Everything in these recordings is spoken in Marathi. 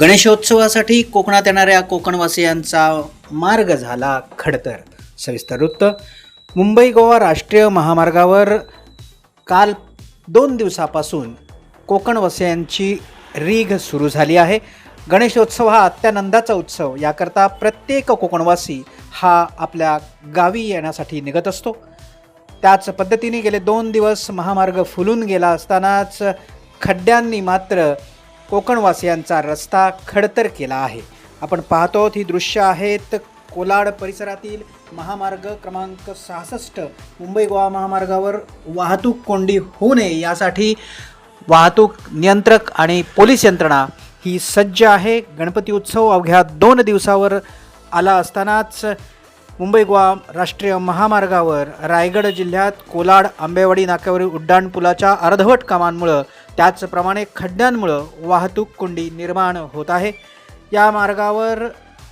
गणेशोत्सवासाठी कोकणात येणाऱ्या कोकणवासियांचा मार्ग झाला खडतर. सविस्तर वृत्त मुंबई गोवा राष्ट्रीय महामार्गावर काल दोन दिवसापासून कोकणवासियांची रीघ सुरू झाली आहे. गणेशोत्सव हा अत्यानंदाचा उत्सव याकरता प्रत्येक कोकणवासी हा आपल्या गावी येण्यासाठी निघत असतो. त्याच पद्धतीने गेले दोन दिवस महामार्ग फुलून गेला असतानाच खड्ड्यांनी मात्र कोकणवासियांचा रस्ता खडतर केला आहे. आपण पाहतो आहोत ही दृश्य आहेत कोलाड परिसरातील महामार्ग क्रमांक सहासष्ट मुंबई गोवा महामार्गावर वाहतूक कोंडी होऊ नये यासाठी वाहतूक नियंत्रक आणि पोलीस यंत्रणा ही सज्ज आहे. गणपती उत्सव अवघ्या दोन दिवसावर आला असतानाच मुंबई गोवा राष्ट्रीय महामार्गावर रायगड जिल्ह्यात कोलाड आंबेवाडी नाक्यावरील उड्डाणपुलाच्या अर्धवट कामांमुळं त्याचप्रमाणे खड्ड्यांमुळं वाहतूक कोंडी निर्माण होत आहे. या मार्गावर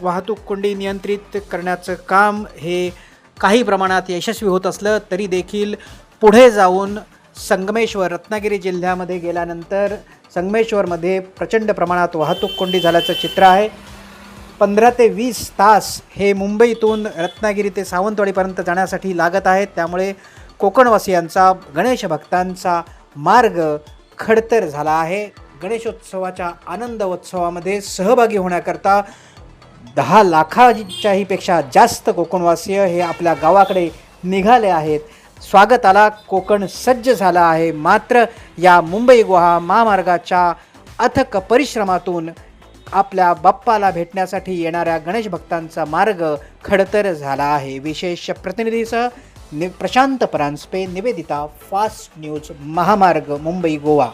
वाहतूक कोंडी नियंत्रित करण्याचं काम हे काही प्रमाणात यशस्वी होत असलं तरी देखील पुढे जाऊन संगमेश्वर रत्नागिरी जिल्ह्यामध्ये गेल्यानंतर संगमेश्वरमध्ये प्रचंड प्रमाणात वाहतूक कोंडी झाल्याचं चित्र आहे. पंधरा ते वीस तास हे मुंबईतून रत्नागिरी ते सावंतवाडीपर्यंत जाण्यासाठी लागत आहेत त्यामुळे कोकणवासियांचा गणेश भक्तांचा मार्ग खडतर झाला आहे. गणेशोत्सवाच्या आनंद उत्सवामध्ये सहभागी होण्याकरता दहा लाखाच्याही पेक्षा जास्त कोकणवासीय हे आपल्या गावाकडे निघाले आहेत. स्वागताला कोकण सज्ज झाला आहे. मात्र या मुंबई गुहा महामार्गाच्या अथक परिश्रमातून आपल्या बाप्पाला भेटण्यासाठी येणाऱ्या गणेश भक्तांचा मार्ग खडतर झाला आहे. विशेष प्रतिनिधीसह नि प्रशांत परांजपे निवेदिता फास्ट न्यूज महामार्ग मुंबई गोवा.